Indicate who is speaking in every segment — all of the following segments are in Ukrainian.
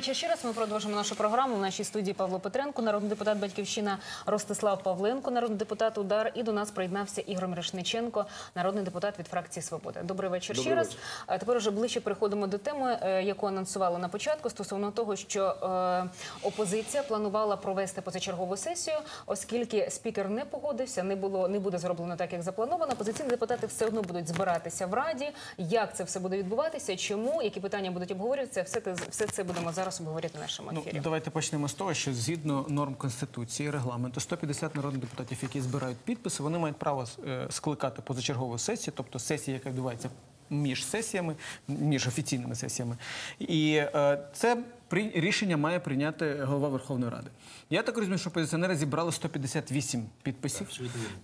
Speaker 1: вечір ще раз. Ми продовжимо нашу програму. В нашій студії Павло Петренко, народний депутат Батьківщина Ростислав Павленко, народний депутат Удар. І до нас приєднався Ігор Мірошниченко, народний депутат від фракції Свобода. Добрий вечір ще раз. А тепер уже ближче переходимо до теми, е, яку анонсували на початку, стосовно того, що е, опозиція планувала провести позачергову сесію, оскільки спікер не погодився, не було не буде зроблено так, як заплановано. Опозиційні депутати все одно будуть збиратися в раді. Як це все буде відбуватися? Чому які питання будуть обговорюватися? Все те все це будемо зараз обговорити в нашому
Speaker 2: Ну,
Speaker 1: ефірі.
Speaker 2: давайте почнемо з того, що згідно норм конституції, регламенту, 150 народних депутатів, які збирають підписи, вони мають право е, скликати позачергову сесію, тобто сесія, яка відбувається між сесіями, між офіційними сесіями. І е, це при рішення має прийняти голова Верховної Ради. Я так розумію, що опозиціонери зібрали 158 підписів.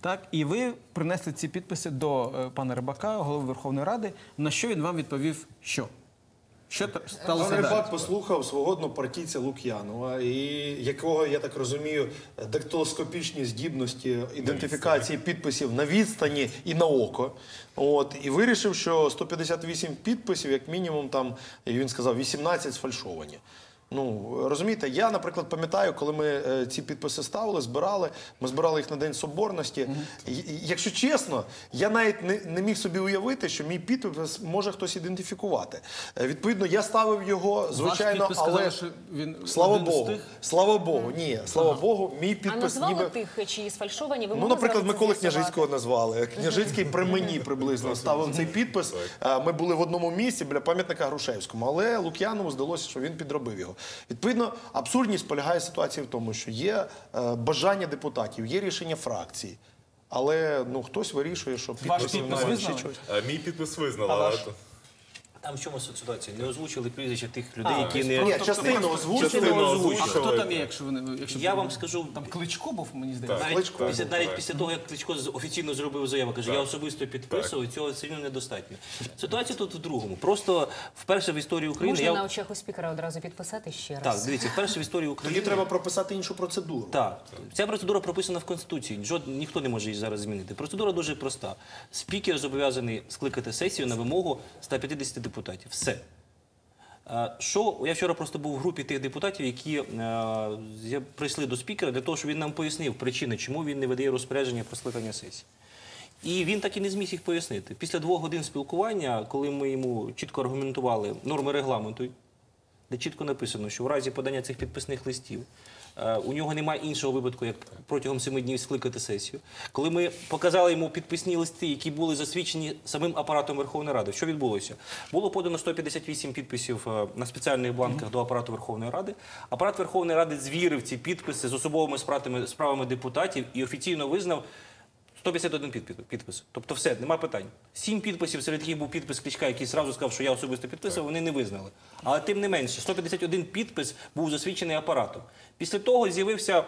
Speaker 2: Так, і ви принесли ці підписи до е, пана Рибака, голови Верховної Ради. На що він вам відповів? Що? Що та- сталося
Speaker 3: Пан? Рибак послухав свого однопартійця Лук'янова, і якого, я так розумію, дактилоскопічні здібності ідентифікації підписів на відстані і на око. От, і вирішив, що 158 підписів, як мінімум, там, він сказав, 18 сфальшовані. Ну, розумієте, я, наприклад, пам'ятаю, коли ми е, ці підписи ставили, збирали, ми збирали їх на День Соборності. І, і, якщо чесно, я навіть не, не міг собі уявити, що мій підпис може хтось ідентифікувати. Е, відповідно, я ставив його, звичайно,
Speaker 2: Ваш підпис
Speaker 3: але
Speaker 2: сказав, що він
Speaker 3: слава Богу, слава Богу, ні, слава Богу, мій підпис.
Speaker 1: А назвали
Speaker 3: ніби.
Speaker 1: тих, чиї сфальшовані? Ви
Speaker 3: Ну, наприклад, Миколи? Княжицького назвали. Княжицький при мені приблизно ставив цей підпис. Е, Ми були в одному місці біля пам'ятника Грушевському, але Лук'янову здалося, що він підробив його. Відповідно, абсурдність полягає ситуація в тому, що є е, бажання депутатів, є рішення фракцій. Але ну хтось вирішує, що
Speaker 2: Ваш
Speaker 3: підписів
Speaker 2: підпис визнали?
Speaker 4: Е, Мій підпис визнала.
Speaker 2: А
Speaker 5: Там в чому ситуація? Не озвучили прізвища тих людей, які не
Speaker 3: Ні, частину озвучили.
Speaker 4: частину
Speaker 2: А хто там є, якщо вони якщо
Speaker 5: я вам скажу.
Speaker 2: там кличко був, мені здається.
Speaker 5: Навіть,
Speaker 3: Кличко.
Speaker 5: після, навіть після того, як Кличко з- офіційно зробив заяву, каже, я особисто підписував, цього сильно недостатньо. Ситуація тут в другому. Просто вперше в історії України
Speaker 1: Можна
Speaker 5: я
Speaker 1: на очах у спікера одразу підписати ще раз.
Speaker 5: так, дивіться, вперше в історії
Speaker 3: Тоді
Speaker 5: України
Speaker 3: треба прописати іншу процедуру.
Speaker 5: Так, ця процедура прописана в Конституції. Жод, ніхто не може її зараз змінити. Процедура дуже проста. Спікер зобов'язаний скликати сесію на вимогу 150 депутатів. Все. Е, Що я вчора просто був в групі тих депутатів, які е, прийшли до спікера для того, щоб він нам пояснив причини, чому він не видає розпорядження про скликання сесії. І він так і не зміг їх пояснити. Після двох годин спілкування, коли ми йому чітко аргументували норми регламенту, де чітко написано, що в разі подання цих підписних листів у нього немає іншого випадку, як протягом семи днів скликати сесію. Коли ми показали йому підписні листи, які були засвідчені самим апаратом Верховної Ради, що відбулося? Було подано 158 підписів е, на спеціальних бланках до апарату Верховної Ради. Апарат Верховної Ради звірив ці підписи з особовими справами депутатів і офіційно визнав. 151 підпис, підпис. Тобто все, нема питань. Сім підписів, серед яких був підпис Кличка, який зразу сказав, що я особисто підписував, вони не визнали. Але тим не менше, 151 підпис був засвідчений апаратом. Після того з'явився.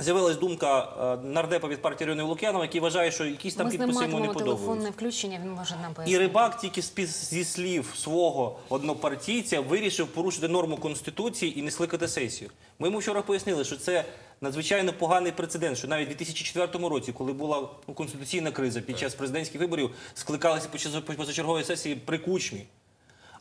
Speaker 5: З'явилась думка е, нардепа від партії Ірини Лук'янова, який вважає, що якісь там
Speaker 1: Ми
Speaker 5: підписи йому не подобаються.
Speaker 1: включення, він може нам
Speaker 5: І рибак тільки з- зі слів свого однопартійця вирішив порушити норму конституції і не скликати сесію. Ми йому вчора пояснили, що це надзвичайно поганий прецедент, що навіть у 2004 році, коли була ну, конституційна криза під час президентських виборів, скликалися час сесії при кучмі.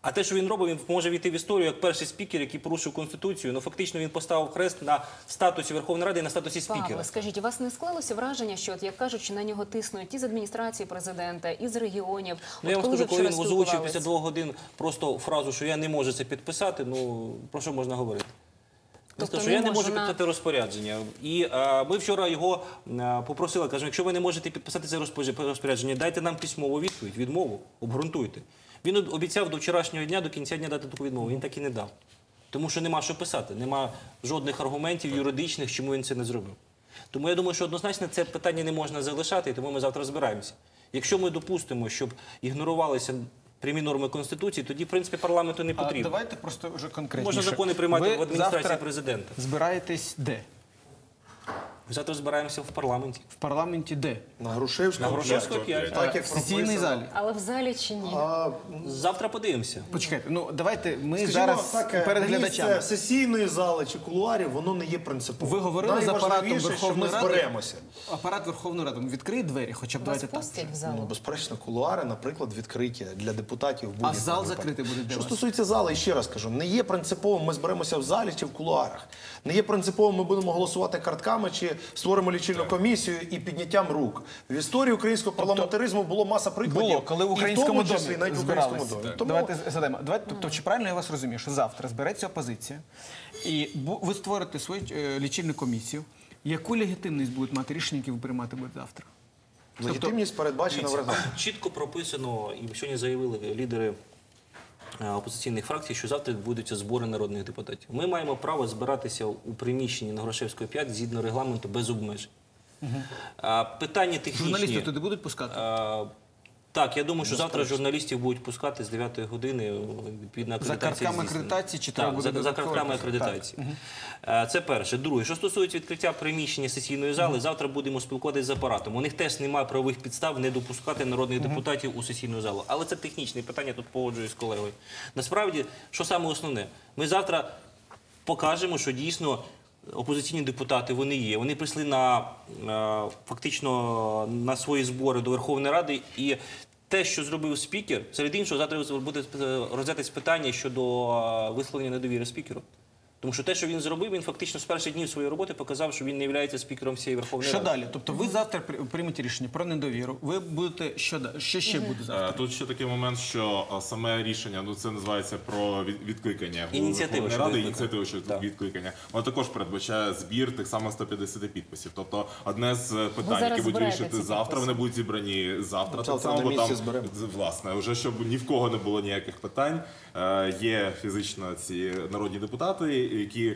Speaker 5: А те, що він робив, він може війти в історію як перший спікер, який порушив конституцію. Ну фактично він поставив хрест на статусі Верховної Ради і на статусі спікера.
Speaker 1: Павло, скажіть, у вас не склалося враження, що от як кажуть, що на нього тиснуть і з адміністрації президента, і з регіонів?
Speaker 5: Ну, я вам скажу, коли він озвучив після двох годин просто фразу, що я не можу це підписати. Ну про що можна говорити?
Speaker 1: Тобто
Speaker 5: що я не можу
Speaker 1: може
Speaker 5: підписати розпорядження. І ми вчора його попросили, кажемо, якщо ви не можете підписати це розпорядження, дайте нам письмову відповідь, відмову, обґрунтуйте. Він обіцяв до вчорашнього дня, до кінця дня дати таку відмову. Він так і не дав. Тому що нема що писати, нема жодних аргументів юридичних, чому він це не зробив. Тому я думаю, що однозначно це питання не можна залишати, і тому ми завтра збираємося. Якщо ми допустимо, щоб ігнорувалися прямі норми Конституції, тоді, в принципі, парламенту не
Speaker 2: А
Speaker 5: потрібно.
Speaker 2: давайте просто вже конкретніше.
Speaker 5: Можна закони приймати
Speaker 2: Ви
Speaker 5: в адміністрації
Speaker 2: завтра
Speaker 5: президента.
Speaker 2: Збираєтесь де?
Speaker 5: Ми завтра збираємося в парламенті.
Speaker 2: В парламенті де?
Speaker 3: На Грушевського.
Speaker 5: На Грушевського
Speaker 3: п'ять.
Speaker 5: п'ять.
Speaker 3: Так, як
Speaker 2: В сесійній залі.
Speaker 1: Але в залі чи ні?
Speaker 3: А,
Speaker 5: Завтра подивимося.
Speaker 2: Почекайте, ну давайте ми
Speaker 3: Скажімо
Speaker 2: зараз
Speaker 3: так, е,
Speaker 2: перед
Speaker 3: місце
Speaker 2: глядачами.
Speaker 3: сесійної зали чи кулуарів, воно не є принциповим.
Speaker 2: Ви говорили з апаратом
Speaker 3: Найважливіше,
Speaker 2: Верховної
Speaker 3: що ми
Speaker 2: Ради.
Speaker 3: зберемося.
Speaker 2: Апарат Верховної Ради ну, відкриє двері, хоча б
Speaker 1: Вас
Speaker 2: давайте так.
Speaker 1: пустять в
Speaker 3: Ну,
Speaker 1: залу?
Speaker 3: безперечно, кулуари, наприклад, відкриті для депутатів. будь-якому
Speaker 2: зал закритий буде для
Speaker 3: Що
Speaker 2: вас?
Speaker 3: стосується зали, ще раз кажу, не є принциповим, ми зберемося в залі чи в кулуарах. Не є принциповим, ми будемо голосувати картками чи створимо лічильну комісію і підняттям рук. В історії українського парламентаризму було маса прикладів.
Speaker 2: Було, коли в
Speaker 3: і
Speaker 2: українському
Speaker 3: тому числі
Speaker 2: домі
Speaker 3: навіть в українському домі. Тому
Speaker 2: Давайте задаємо. Давайте, тобто, чи правильно я вас розумію, що завтра збереться опозиція, і ви створите свою е, лічильну комісію. Яку легітимність будуть мати рішення, які ви приймати будете завтра?
Speaker 3: легітимність передбачена в регламенті.
Speaker 5: Чітко прописано, і сьогодні заявили лідери опозиційних фракцій, що завтра відбудуться збори народних депутатів. Ми маємо право збиратися у приміщенні на Грошевської 5 згідно регламенту без обмежень. Угу. Питання технічні.
Speaker 2: Журналістів туди будуть пускати?
Speaker 5: Так, я думаю, що завтра журналістів будуть пускати з 9 години під відповідно акредитація.
Speaker 2: картками акредитації чи
Speaker 5: так, за, за картками акредитації. Е, Це перше. Друге, що стосується відкриття приміщення сесійної зали, завтра будемо спілкуватися з апаратом. У них теж немає правових підстав не допускати народних депутатів у сесійну залу. Але це технічне питання, тут погоджуюсь з колегою. Насправді, що саме основне, ми завтра покажемо, що дійсно опозиційні депутати вони є. Вони прийшли на е, фактично на свої збори до Верховної Ради і. Те, що зробив спікер, серед іншого, завтра буде розглядатись питання щодо е, висловлення недовіри спікеру. Тому що те, що він зробив, він фактично з перших днів своєї роботи показав, що він не є спікером всієї Верховної
Speaker 2: Що
Speaker 5: Ради.
Speaker 2: далі? Тобто ви завтра при- приймете рішення про недовіру. Ви будете що далі? Що ще буде завтра?
Speaker 4: Е, Тут ще такий момент, що е, саме рішення, ну це називається про від- відкликання голови
Speaker 5: Ініціатива
Speaker 4: Верховної
Speaker 5: щодо
Speaker 4: ради,
Speaker 5: відкликання.
Speaker 4: ініціатива щодо
Speaker 5: Так.
Speaker 4: відкликання. Воно також передбачає збір тих самих 150 підписів. Тобто одне з е, питань,
Speaker 1: зараз
Speaker 4: які будуть
Speaker 1: збираєте
Speaker 4: вирішити
Speaker 1: ці
Speaker 4: завтра,
Speaker 1: підписи?
Speaker 4: вони будуть зібрані завтра.
Speaker 3: Завтра
Speaker 4: так само,
Speaker 3: на
Speaker 4: бо
Speaker 3: місці
Speaker 4: там
Speaker 3: зберемо.
Speaker 4: з- власне, вже щоб ні в кого не було ніяких питань. е, Є фізично ці народні депутати, які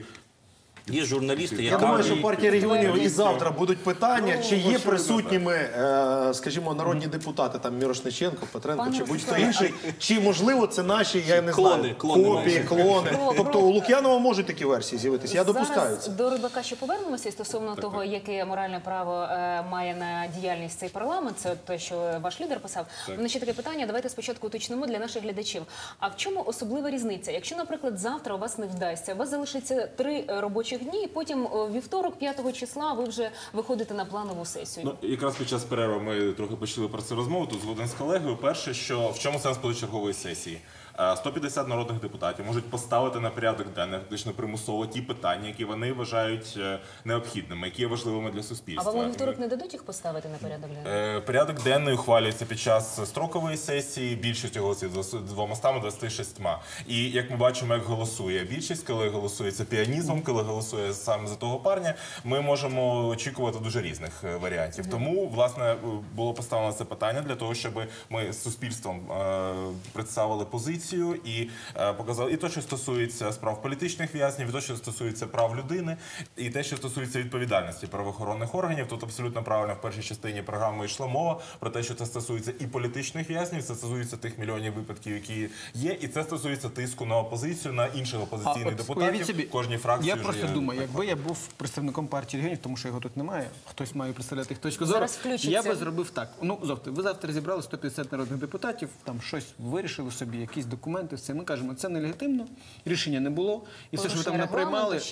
Speaker 5: Є журналісти,
Speaker 3: Я думаю, що партія регіонів і завтра будуть питання, чи є присутніми, е, скажімо, народні депутати, там Мірошниченко, Петренко чи будь-хто інший, чи можливо це наші, я не знаю, копії, клони. Тобто у Лук'янова можуть такі версії з'явитися. Я допускаю
Speaker 1: Зараз
Speaker 3: це.
Speaker 1: до Рибака ще повернемося і стосовно того, яке моральне право е, має на діяльність цей парламент. Це те, що ваш лідер писав. Мене ще таке питання. Давайте спочатку уточнимо для наших глядачів. А в чому особлива різниця? Якщо, наприклад, завтра у вас не вдасться, у вас залишиться три робочих дні, і потім е, вівторок, 5 числа, ви вже виходите на планову сесію.
Speaker 4: Ну, якраз під час перерви ми трохи почали про це розмову. Тут згоден з колегою. Перше, що в чому сенс позачергової сесії? Е, 150 народних депутатів можуть поставити на порядок денний фактично примусово ті питання, які вони вважають е, необхідними, які є важливими для
Speaker 1: а
Speaker 4: суспільства.
Speaker 1: вам у вівторок не дадуть їх поставити на порядок денний?
Speaker 4: Е, Порядок денний ухвалюється під час строкової сесії більшістю голосів з 226. І як ми бачимо, як голосує більшість, коли голосується піанізмом, коли голосує саме за того парня, ми можемо очікувати дуже різних е, варіантів. Тому власне е, було поставлено це питання для того, щоб ми з суспільством е, представили позицію і е, показали і те, що стосується справ політичних в'язнів, і те, що стосується прав людини, і те, що стосується відповідальності правоохоронних органів. Тут абсолютно правильно в першій частині програми йшла мова про те, що це стосується і політичних в'язнів, це стосується тих мільйонів випадків, які є, і це стосується тиску на опозицію, на інших опозиційних
Speaker 2: от
Speaker 4: депутатів.
Speaker 2: собі,
Speaker 4: в кожній фракції
Speaker 2: Я
Speaker 4: вже
Speaker 2: просто
Speaker 4: є
Speaker 2: думаю, якби я був представником партії регіонів, тому що його тут немає, хтось має представляти їх точку зору. Я би зробив так. Ну, завтра, ви завтра зібрали 150 народних депутатів, там щось вирішили собі, якісь документи, все. Ми кажемо, це нелегітимно, рішення не було. І все, що ви там
Speaker 1: не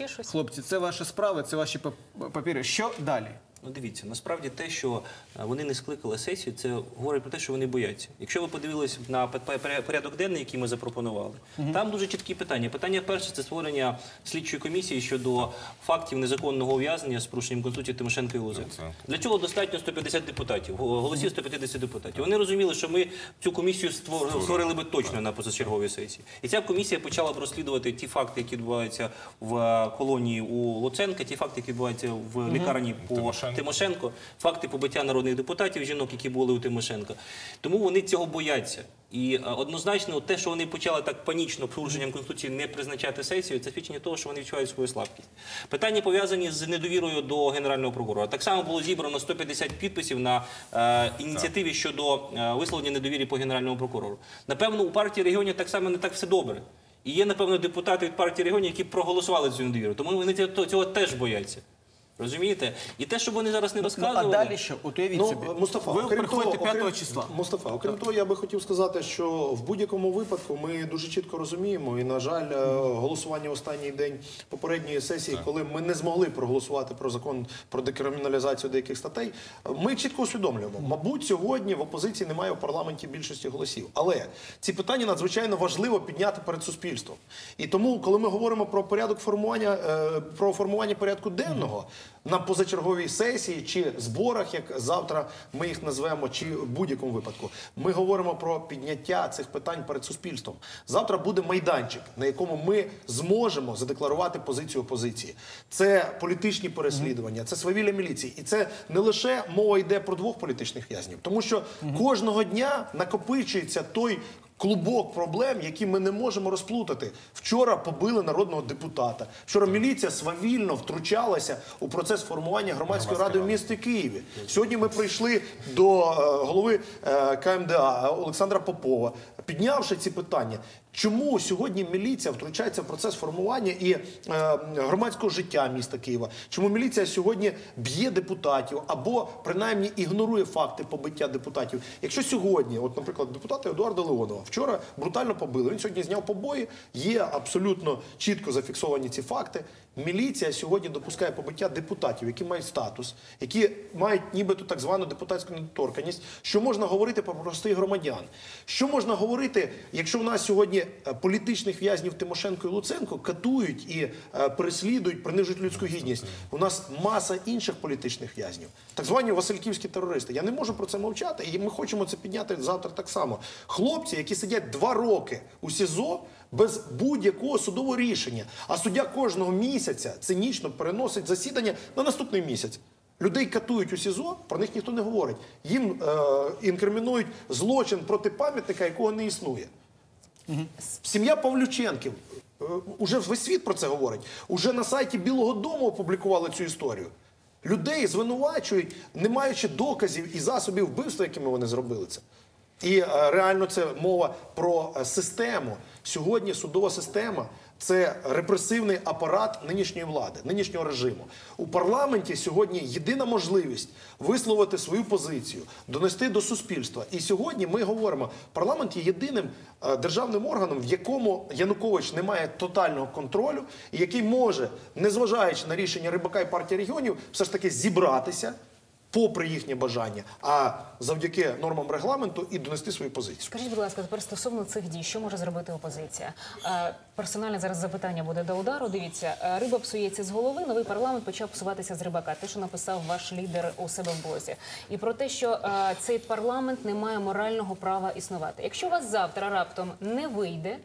Speaker 1: щось.
Speaker 2: хлопці, це ваша справа, це ваші пап- папіри. Що далі?
Speaker 5: Ну, дивіться, насправді те, що е, вони не скликали сесію, це говорить про те, що вони бояться. Якщо ви подивились на порядок денний, який ми запропонували, там дуже чіткі питання. Питання перше це створення слідчої комісії щодо фактів незаконного ув'язнення з порушенням конституції Тимошенко і Лузе. Для цього достатньо 150 депутатів, го- голосів 150 депутатів. Вони розуміли, що ми цю комісію створ- створили би точно на позачерговій сесії. І ця комісія почала б розслідувати ті факти, які відбуваються в е, колонії у Луценка, ті факти, які відбуваються в лікарні по
Speaker 4: Тимошенко.
Speaker 5: Факти побиття народних депутатів, жінок, які були у Тимошенка. Тому вони цього бояться. І е, однозначно, те, що вони почали так панічно порушенням конституції не призначати сесію, це свідчення того, що вони відчувають свою слабкість. Питання пов'язані з недовірою до генерального прокурора. Так само було зібрано 150 підписів на е, ініціативі щодо е, висловлення недовіри по генеральному прокурору. Напевно, у партії регіонів так само не так все добре. І є, напевно, депутати від партії регіонів, які проголосували цю недовіру. Тому вони цього теж бояться. Розумієте? І те, що вони зараз не
Speaker 2: Ну, а далі що? От уявіть собі.
Speaker 3: Ну, Мустафа,
Speaker 2: ви
Speaker 3: окрім
Speaker 2: приходите
Speaker 3: того,
Speaker 2: 5
Speaker 3: окрім-
Speaker 2: числа.
Speaker 3: Мустафа, окрім того, я би хотів сказати, що в будь-якому випадку ми дуже чітко розуміємо, і на жаль, е, голосування в останній день попередньої сесії, коли ми не змогли проголосувати про закон про декриміналізацію деяких статей, ми чітко усвідомлюємо. Мабуть, сьогодні в опозиції немає в парламенті більшості голосів, але ці питання надзвичайно важливо підняти перед суспільством. І тому, коли ми говоримо про порядок формування, е, про формування порядку денного на позачерговій сесії чи зборах, як завтра ми їх назвемо, чи в будь-якому випадку, ми говоримо про підняття цих питань перед суспільством. Завтра буде майданчик, на якому ми зможемо задекларувати позицію опозиції. Це політичні переслідування, це свавілля міліції, і це не лише мова йде про двох політичних в'язнів, тому що кожного дня накопичується той. Клубок проблем, які ми не можемо розплутати. Вчора побили народного депутата. Вчора міліція свавільно втручалася у процес формування громадської ради в місті Києві. Сьогодні ми прийшли до е, голови е, КМДА Олександра Попова, піднявши ці питання. Чому сьогодні міліція втручається в процес формування і е, громадського життя міста Києва? Чому міліція сьогодні б'є депутатів або принаймні ігнорує факти побиття депутатів? Якщо сьогодні, от, наприклад, депутата Едуарда Леонова вчора брутально побили, він сьогодні зняв побої, є абсолютно чітко зафіксовані ці факти. Міліція сьогодні допускає побиття депутатів, які мають статус, які мають нібито так звану депутатську недоторканність. Що можна говорити про простих громадян? Що можна говорити, якщо у нас сьогодні е, політичних в'язнів Тимошенко і Луценко катують і е, переслідують, принижують людську гідність? У нас маса інших політичних в'язнів, так звані Васильківські терористи. Я не можу про це мовчати, і ми хочемо це підняти завтра так само. Хлопці, які сидять два роки у СІЗО без будь-якого судового рішення. А суддя кожного місяця цинічно переносить засідання на наступний місяць. Людей катують у СІЗО, про них ніхто не говорить. Їм е, інкримінують злочин проти пам'ятника, якого не існує. Сім'я Павлюченків. е, Уже весь світ про це говорить. Уже на сайті Білого Дому опублікували цю історію. Людей звинувачують, не маючи доказів і засобів вбивства, якими вони зробили це. І е, реально це мова про е, систему. Сьогодні судова система це репресивний апарат нинішньої влади, нинішнього режиму. У парламенті сьогодні єдина можливість висловити свою позицію, донести до суспільства. І сьогодні ми говоримо, парламент є єдиним е, державним органом, в якому Янукович не має тотального контролю, і який може, незважаючи на рішення Рибака і партії регіонів, все ж таки зібратися. Попри їхнє бажання, а завдяки нормам регламенту і донести свою позицію.
Speaker 1: Скажіть, будь ласка, тепер стосовно цих дій, що може зробити опозиція? Е, персональне зараз запитання буде до удару. Дивіться, е, риба псується з голови. Новий парламент почав псуватися з рибака. Те, що написав ваш лідер у себе в блозі, і про те, що е, цей парламент не має морального права існувати. Якщо у вас завтра раптом не вийде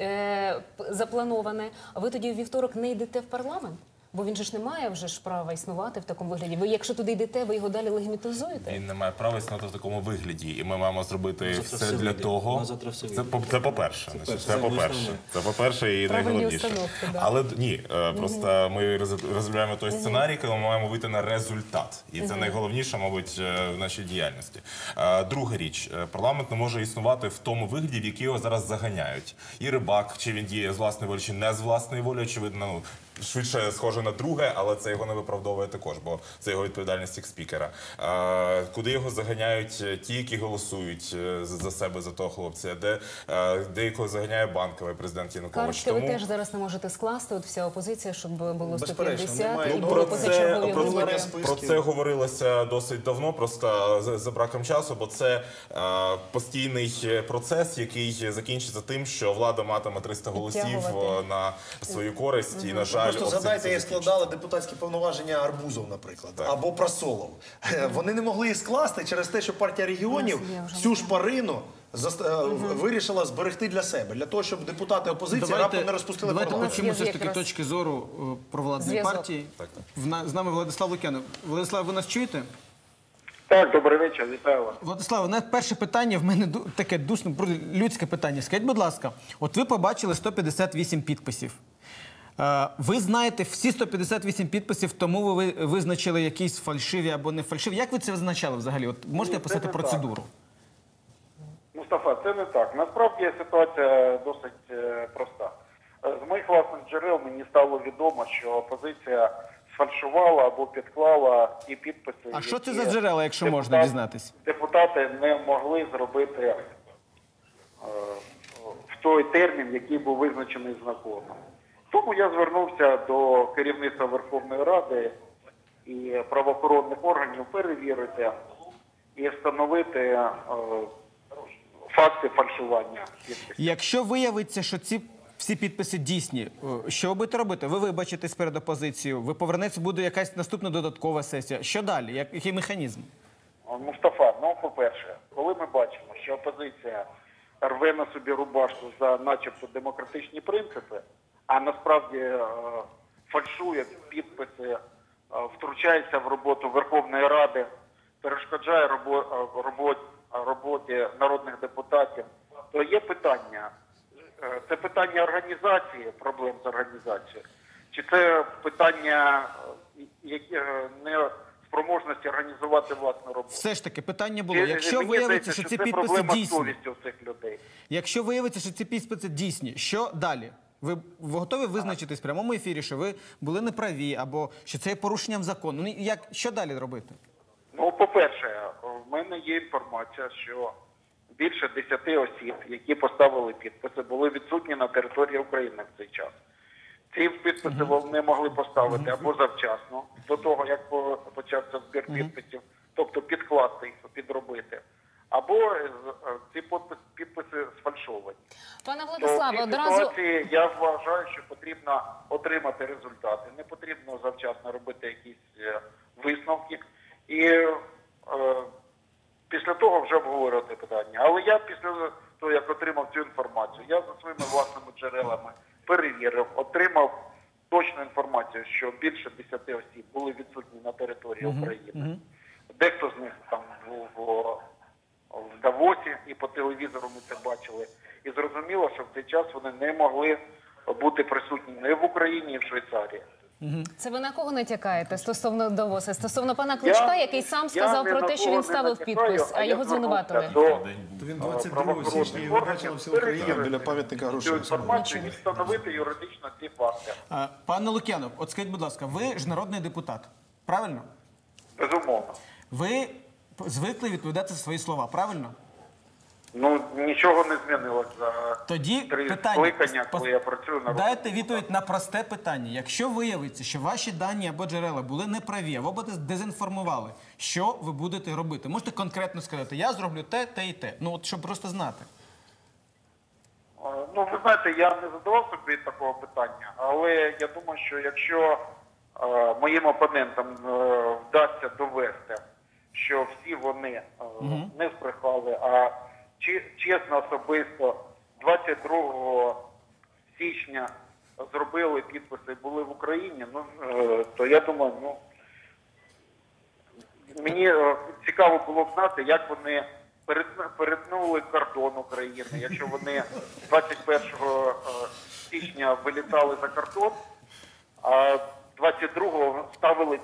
Speaker 1: е, заплановане, ви тоді у вівторок не йдете в парламент? Бо він же ж не має вже ж права існувати в такому вигляді. Ви, якщо туди йдете, ви його далі легімітизуєте?
Speaker 4: Він не має права існувати в такому вигляді, і ми маємо зробити
Speaker 5: Завтра
Speaker 4: все
Speaker 5: все
Speaker 4: для
Speaker 5: вийде.
Speaker 4: того.
Speaker 5: Все
Speaker 4: Це по це по-перше. Це по-перше. Це по-перше і
Speaker 1: Правильні
Speaker 4: найголовніше.
Speaker 1: да.
Speaker 4: Але ні, е, просто ми розробляємо той сценарій, коли ми маємо вийти на результат, і це найголовніше, мабуть, е, в нашій діяльності. Е, Друга річ, парламент не може існувати в тому вигляді, в який його зараз заганяють. І рибак, чи він діє з власної волі, чи не з власної волі, очевидно, ну. Швидше схоже на друге, але це його не виправдовує також, бо це його відповідальність як спікера. Е, куди його заганяють е, ті, які голосують е, за себе за того хлопця, де е, де його заганяє банковий президент Янукович.
Speaker 1: Картки ви теж зараз не можете скласти. От вся опозиція, щоб було
Speaker 3: Безперечно,
Speaker 1: 150 і
Speaker 3: Ну, про це-
Speaker 4: про,
Speaker 3: це-
Speaker 4: про це говорилося досить давно, просто за, за браком часу, бо це е, постійний процес, який закінчиться тим, що влада матиме 300 голосів
Speaker 1: Підтягувати.
Speaker 4: на свою користь, і на жаль,
Speaker 3: Просто згадайте, як складали депутатські повноваження Арбузов, наприклад, або Прасолов. Е, Вони не могли їх скласти через те, що партія регіонів цю шпарину заст- е, вирішила зберегти для себе, для того, щоб депутати опозиції раптом не розпустили
Speaker 2: давайте
Speaker 3: парламент.
Speaker 2: почнемо
Speaker 1: є
Speaker 2: все ж таки точки зору е, провладної партії. В на- з нами Владислав Лукянов. Владислав, ви нас чуєте?
Speaker 6: Так, добрий вечір, вітаю вас.
Speaker 2: Владислав, у нас перше питання в мене таке душне, людське питання. Скажіть, будь ласка, от ви побачили 158 підписів. Е, Ви знаєте всі 158 підписів, тому ви визначили якісь фальшиві або не фальшиві. Як ви це визначали взагалі? От можете
Speaker 6: Ні, це
Speaker 2: описати
Speaker 6: не
Speaker 2: процедуру?
Speaker 6: Мустафа, це не так. Насправді ситуація досить е, проста. Е, З моїх власних джерел мені стало відомо, що опозиція сфальшувала або підклала ті підписи.
Speaker 2: А що це за джерела, якщо можна
Speaker 6: депутат-
Speaker 2: дізнатись?
Speaker 6: Депутати не могли зробити е, в той термін, який був визначений законом. Тому я звернувся до керівництва Верховної Ради і правоохоронних органів перевірити і встановити е, факти фальшування.
Speaker 2: Якщо виявиться, що ці всі підписи дійсні, е, що ви будете робити? Ви вибачитесь перед опозицією, ви повернеться, буде якась наступна додаткова сесія. Що далі? Як, який механізм?
Speaker 6: Мустафа, ну по-перше, коли ми бачимо, що опозиція рве на собі рубашку за начебто демократичні принципи, а насправді е, фальшує підписи, е, втручається в роботу Верховної Ради, перешкоджає е, робо- роботі народних депутатів, то є питання. Це питання організації, проблем з організацією, чи це питання не спроможності організувати власну роботу?
Speaker 2: Все ж таки, питання було:
Speaker 6: Чи-
Speaker 2: якщо виявиться,
Speaker 6: здається,
Speaker 2: що ці підписи дійсні,
Speaker 6: цих людей.
Speaker 2: якщо виявиться, що ці підписи дійсні, що далі? Ви, ви готові визначитись в прямому ефірі, що ви були неправі, або що це є порушенням закону? Ну як що далі робити?
Speaker 6: Ну, по-перше, в мене є інформація, що більше 10 осіб, які поставили підписи, були відсутні на території України в цей час. Ці підписи вони могли поставити або завчасно, до того, як почався збір підписів, тобто підкласти їх, підробити, або е, з- е, ці підписи сфальшовані.
Speaker 1: Пане Владиславе, одразу
Speaker 6: ситуації я вважаю, що потрібно отримати результати. Не потрібно завчасно робити якісь е, висновки. І е, після того вже обговорювати питання. Але я після того, як отримав цю інформацію, я за своїми власними джерелами перевірив, отримав точну інформацію, що більше 10 осіб були відсутні на території України. Дехто з них там був в Давосі і по телевізору ми це бачили. І зрозуміло, що в цей час вони не могли бути присутні не в Україні, ні в Швейцарії.
Speaker 1: це ви на кого натякаєте стосовно Давоса? Стосовно пана Кличка, який сам сказав про те, що він ставив
Speaker 6: натякаю,
Speaker 1: підпис, а його звинуватили.
Speaker 6: до
Speaker 3: То він
Speaker 6: е,
Speaker 3: 22
Speaker 6: правоохоронних
Speaker 3: січня його
Speaker 6: органів
Speaker 3: бачила вся Україна біля пам'ятника
Speaker 6: інформацію і встановити юридично ці факти.
Speaker 2: Пане Лук'янов, от скажіть, будь ласка, ви ж народний депутат, правильно?
Speaker 6: Безумовно.
Speaker 2: Ви звикли відповідати за свої слова, правильно?
Speaker 6: Ну нічого не змінилося за
Speaker 2: Тоді
Speaker 6: три
Speaker 2: питання
Speaker 6: скликання, коли я працюю на
Speaker 2: Дайте відповідь на просте питання. Якщо виявиться, що ваші дані або джерела були неправі, або дезінформували, що ви будете робити? Можете конкретно сказати, я зроблю те, те і те. Ну от щоб просто знати.
Speaker 6: Ну, ви знаєте, я не задавав собі такого питання, але я думаю, що якщо е, моїм опонентам е, вдасться довести, що всі вони е, не збрехали, а чесно особисто 22 січня зробили підписи були в Україні, ну е, то я думаю, ну мені е, цікаво було б знати, як вони перетн- перетнули кордон України, якщо вони 21 е, січня вилітали за кордон, а 22-го ставили.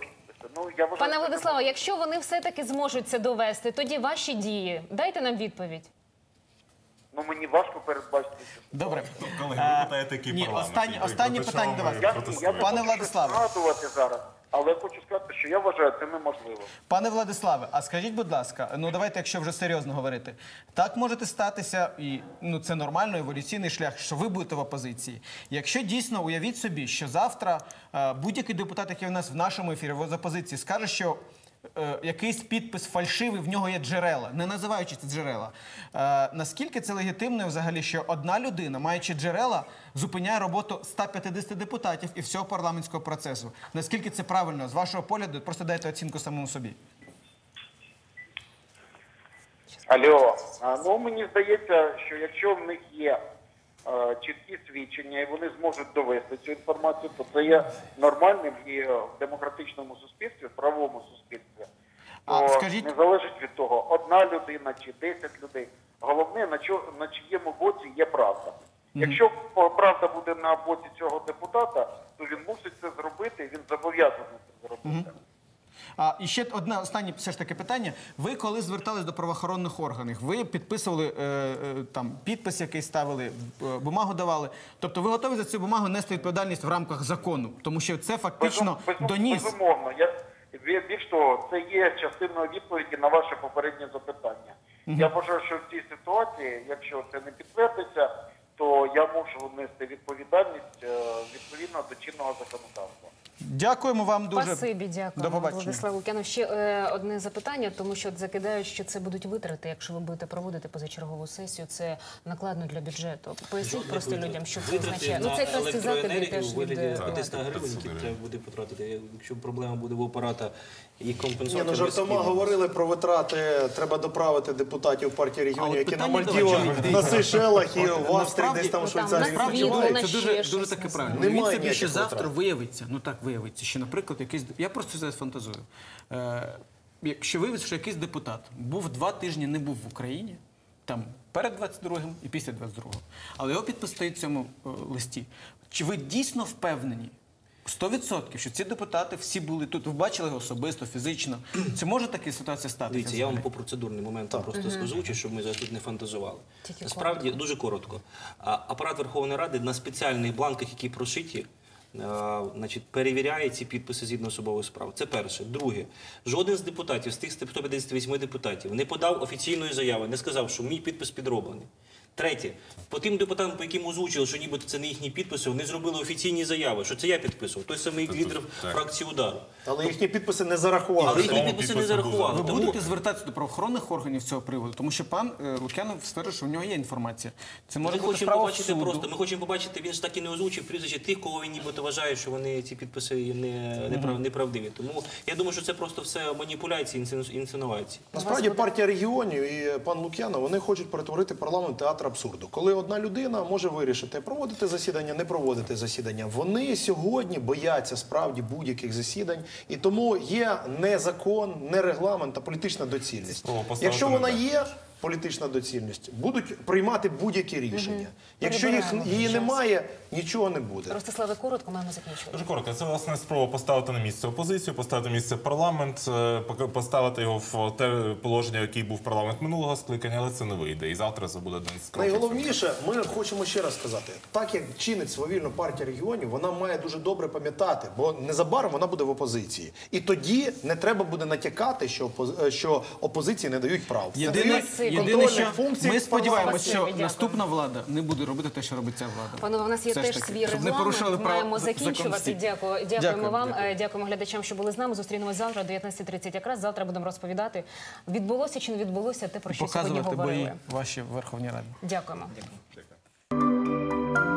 Speaker 6: Ну, я вважаю,
Speaker 1: Пане Владиславе, якщо вони все-таки зможуть це довести, тоді ваші дії. Дайте нам відповідь.
Speaker 6: ну, мені важко передбачити.
Speaker 2: Добре.
Speaker 4: Колеги, ви питаєте, який парламент?
Speaker 2: останнє- питання до вас.
Speaker 6: Я, я
Speaker 2: Пане Владиславе.
Speaker 6: згадувати зараз, але хочу сказати, що я вважаю це неможливо.
Speaker 2: Пане Владиславе, а скажіть, будь ласка, ну давайте, якщо вже серйозно говорити, так можете статися, і ну це нормально, еволюційний шлях, що ви будете в опозиції. Якщо дійсно уявіть собі, що завтра е, будь-який депутат, який в нас в нашому ефірі в опозиції, скаже, що. Е, Якийсь підпис фальшивий, в нього є джерела, не називаючи ці джерела. Е, наскільки це легітимно взагалі, що одна людина, маючи джерела, зупиняє роботу 150 депутатів і всього парламентського процесу? Наскільки це правильно з вашого погляду? Просто дайте оцінку самому собі.
Speaker 6: Алло, ну мені здається, що якщо в них є чіткі свідчення і вони зможуть довести цю інформацію, то це є нормальним і е, в демократичному суспільстві, в правовому суспільстві.
Speaker 2: А скажіть-
Speaker 6: не залежить від того, одна людина чи 10 людей. Головне, на, чо, на чиєму боці є правда. Якщо е, правда буде на боці цього депутата, то він мусить це зробити, він зобов'язаний це зробити.
Speaker 2: А і ще одне останнє все ж таки питання. Ви коли звертались до правоохоронних органів, ви підписували е, е, там підпис, який ставили, е, бумагу давали. Тобто ви готові за цю бумагу нести відповідальність в рамках закону, тому що це фактично
Speaker 6: Безум- безум-
Speaker 2: доніс.
Speaker 6: Безумовно. Я, бі- більш того, це є частиною відповіді на ваше попереднє запитання. Я вважаю, що в цій ситуації, якщо це не підтвердиться, то я можу нести відповідальність е, відповідно до чинного законодавства.
Speaker 2: Дякуємо вам дуже.
Speaker 1: Спасибі, дякую.
Speaker 2: До побачення.
Speaker 1: Владислав Лук'янов. Ще е, одне запитання, тому що закидають, що це будуть витрати, якщо ви будете проводити позачергову сесію. Це накладно для бюджету. Поясніть просто людям, що це означає. Ну це якраз ці закиди теж від е,
Speaker 5: 500 гривень, які треба буде потратити. Якщо проблема буде в апарата,
Speaker 3: Ні,
Speaker 5: компенсувати.
Speaker 3: ну жартома говорили про витрати. Треба доправити депутатів партії регіонів, які на Мальдівах, на. Сейшелах і в Австрії, десь там в Швейцарії.
Speaker 2: Насправді це дуже, дуже таке правильно.
Speaker 3: Немає ніяких
Speaker 2: завтра виявиться, ну так виявиться, що, наприклад, якийсь я просто зараз фантазую. Е, якщо виявиться, що якийсь депутат був два тижні, не був в Україні, там перед 22-м і після 22-го, але його підпис стоїть в цьому е, листі. Чи ви дійсно впевнені? 100%, що ці депутати всі були тут, ви бачили його особисто, фізично. Це може така ситуація статися?
Speaker 5: Дивіться, я вам по процедурним моментам просто озвучу, щоб ми зараз тут не фантазували.
Speaker 1: Тільки
Speaker 5: Насправді дуже коротко. Апарат Верховної Ради на спеціальних бланках, які прошиті, значить, перевіряє ці підписи згідно особових справ. Це перше. Друге, жоден з депутатів, з тих 158 депутатів, не подав офіційної заяви, не сказав, що мій підпис підроблений. Третє, по тим депутатам, по яким озвучили, що нібито це не їхні підписи, вони зробили офіційні заяви, що це я підписував. Той самий лідер
Speaker 4: так.
Speaker 5: фракції удару.
Speaker 3: Але їхні підписи не зарахували.
Speaker 5: Але їхні підписи не зарахували.
Speaker 2: Ви
Speaker 5: Тому-
Speaker 2: будете звертатися до правоохоронних органів з цього приводу, тому що пан е, Лук'янов стверджує, що в нього є інформація. Це може
Speaker 5: Ми
Speaker 2: бути
Speaker 5: хочемо
Speaker 2: справа в
Speaker 5: побачити
Speaker 2: суду.
Speaker 5: просто. Ми хочемо побачити, він ж так і не озвучив прізвище тих, кого він нібито вважає, що вони ці підписи є не, неправ, неправдиві. Тому я думаю, що це просто все маніпуляції, інсину- інсинуації.
Speaker 3: Насправді партія регіонів і пан Лук'янов вони хочуть перетворити парламент в театр абсурду. Коли одна людина може вирішити проводити засідання, не проводити засідання. Вони сьогодні бояться справді будь-яких засідань, і тому є не закон, не регламент, а політична доцільність. Якщо вона є. Політична доцільність будуть приймати будь-які рішення. Якщо їх її немає, нічого не буде.
Speaker 1: Ростиславе, коротко маємо закінчувати.
Speaker 4: Дуже коротко. Це власне спроба поставити на місце опозицію, поставити на місце парламент, е, поки- поставити його в те положення, який був парламент минулого скликання, але це не вийде. І завтра це буде один з кроків.
Speaker 3: Найголовніше, ми хочемо ще раз сказати, так як чинить свавільно партія регіонів, вона має дуже добре пам'ятати, бо незабаром вона буде в опозиції. І тоді не треба буде натякати, що е, що опозиції не дають прав.
Speaker 2: Єдине, єдине,
Speaker 3: контрольних
Speaker 2: що
Speaker 3: функцій
Speaker 2: ми сподіваємося, що
Speaker 1: дякую.
Speaker 2: наступна влада не буде робити те, що робить ця влада.
Speaker 1: Панове, у нас є
Speaker 2: Все
Speaker 1: теж свій регламент. Маємо закінчувати. Дякую. Дякуємо
Speaker 2: Дякую,
Speaker 1: вам.
Speaker 2: дякую.
Speaker 1: Е, Дякуємо глядачам, що були з нами. Зустрінемось завтра о 19.30. Якраз завтра будемо розповідати, відбулося чи не відбулося те, про що сьогодні
Speaker 2: Показувати
Speaker 1: говорили.
Speaker 2: бої ваші Верховні Ради. Раді.
Speaker 1: Дякуємо.
Speaker 4: Дякую.